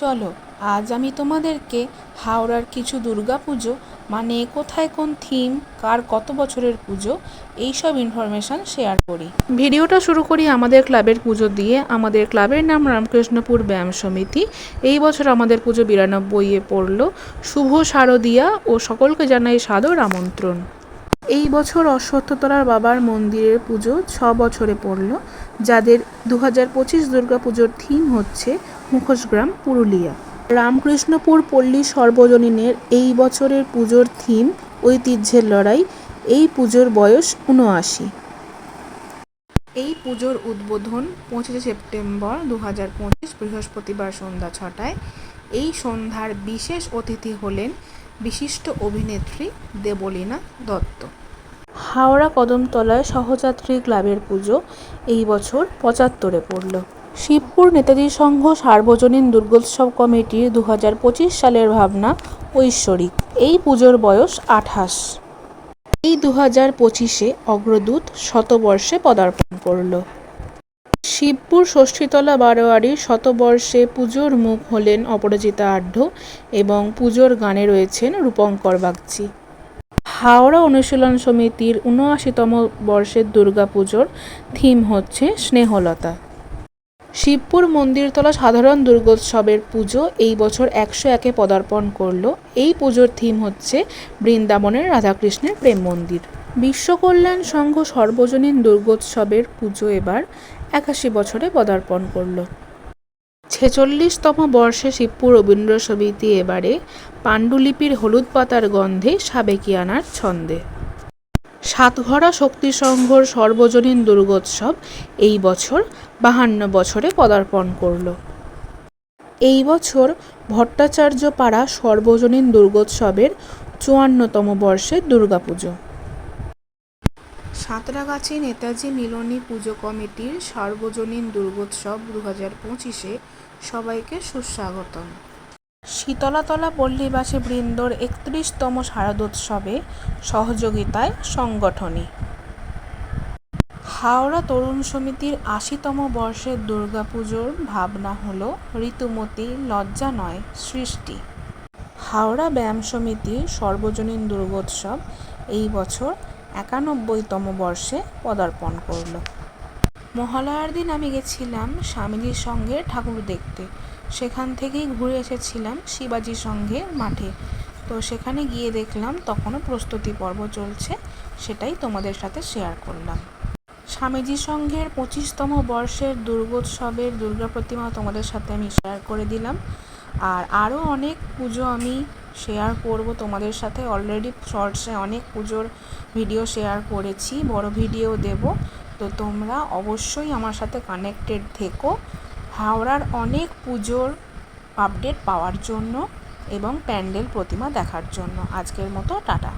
চলো, আজ আমি তোমাদেরকে হাওড়ার কিছু দুর্গাপুজো মানে কোথায় কোন থিম কার কত বছরের পুজো, এইসব ইনফরমেশান শেয়ার করি। ভিডিওটা শুরু করি আমাদের ক্লাবের পুজো দিয়ে। আমাদের ক্লাবের নাম রামকৃষ্ণপুর ব্যায়াম সমিতি। এই বছর আমাদের পুজো বিরানব্বইয়ে পড়ল। শুভ শারদিয়া ও সকলকে জানাই সাদর আমন্ত্রণ। এই বছর অশ্বত্থতলার বাবার মন্দিরের পুজো ছ বছরে পড়ল, যাদের দু হাজার পঁচিশ দুর্গাপুজোর থিম হচ্ছে মুখোশগ্রাম পুরুলিয়া। রামকৃষ্ণপুর পল্লী সর্বজনীনের এই বছরের পুজোর থিম ঐতিহ্যের লড়াই, এই পুজোর বয়স উনআশি এই পুজোর উদ্বোধন পঁচিশে সেপ্টেম্বর দু হাজার পঁচিশ বৃহস্পতিবার সন্ধ্যা ছটায়। এই সন্ধ্যার বিশেষ অতিথি হলেন বিশিষ্ট অভিনেত্রী দেবলীনা দত্ত। হাওড়া কদমতলায় সহযাত্রী ক্লাবের পুজো এই বছর পঁচাত্তরে পড়ল। শিবপুর নেতাজি সংঘ সার্বজনীন দুর্গোৎসব কমিটির দু হাজার পঁচিশ সালের ভাবনা ঐশ্বরিক। এই পুজোর বয়স আঠাশ। এই দু হাজার পঁচিশে অগ্রদূত শতবর্ষে পদার্পণ করল। শিবপুর ষষ্ঠীতলা বারোয়ারির শতবর্ষে পুজোর মুখ হলেন অপরাজিতা আঢ্য এবং পুজোর গানে রয়েছেন রূপঙ্কর বাগচি। হাওড়া অনুশীলন সমিতির উনআশিতম বর্ষের দুর্গাপুজোর থিম হচ্ছে স্নেহলতা। শিবপুর মন্দিরতলা সাধারণ দুর্গোৎসবের পুজো এই বছর একশো একে পদার্পণ করল। এই পুজোর থিম হচ্ছে বৃন্দাবনের রাধাকৃষ্ণের প্রেম মন্দির। বিশ্বকল্যাণ সংঘ সর্বজনীন দুর্গোৎসবের পুজো এবার একাশি বছরে পদার্পণ করল। ছেচল্লিশতম বর্ষে শিবপুর রবীন্দ্র সমিতি এবারে পাণ্ডুলিপির হলুদ পাতার গন্ধে সাবেকিয়ানার ছন্দে। সাতঘরা শক্তি সংঘর সর্বজনীন দুর্গোৎসব এই বছর বাহান্ন বছরে পদার্পণ করল। এই বছর ভট্টাচার্য পাড়া সর্বজনীন দুর্গোৎসবের চুয়ান্নতম বর্ষের দুর্গাপুজো। সাঁতরাগাছি নেতাজি মিলনী পুজো কমিটির সার্বজনীন দুর্গোৎসব দু হাজার পঁচিশে সবাইকে সুস্বাগতম। শীতলাতলা পল্লীবাসী বৃন্দর একত্রিশতম শারদোৎসবে সহযোগিতায় সংগঠনী। হাওড়া তরুণ সমিতির আশিতম বর্ষের দুর্গাপুজোর ভাবনা হল ঋতুমতী লজ্জা নয়, সৃষ্টি। হাওড়া ব্যায়াম সমিতির সর্বজনীন দুর্গোৎসব এই বছর একানব্বইতম বর্ষে পদার্পণ করল। মহালয়ার দিন আমি গেছিলাম স্বামীজির সঙ্গে ঠাকুর দেখতে। সেখান থেকেই ঘুরে এসেছিলাম শিবাজি সঙ্গে মাঠে। তো সেখানে গিয়ে দেখলাম তখনও প্রস্তুতি পর্ব চলছে, সেটাই তোমাদের সাথে শেয়ার করলাম। স্বামীজি সংঘের পঁচিশতম বর্ষের দুর্গোৎসবের দুর্গা প্রতিমা তোমাদের সাথে আমি শেয়ার করে দিলাম। আর আরও অনেক পুজো আমি শেয়ার করব তোমাদের সাথে। অলরেডি শর্টসে অনেক পুজোর ভিডিও শেয়ার করেছি, বড় ভিডিও দেব। তো তোমরা অবশ্যই আমার সাথে কানেক্টেড থেকো। হাওড়ার অনেক পুজোর আপডেট পাওয়ার জন্য এবং প্যান্ডেল প্রতিমা দেখার জন্য। আজকের মতো টাটা।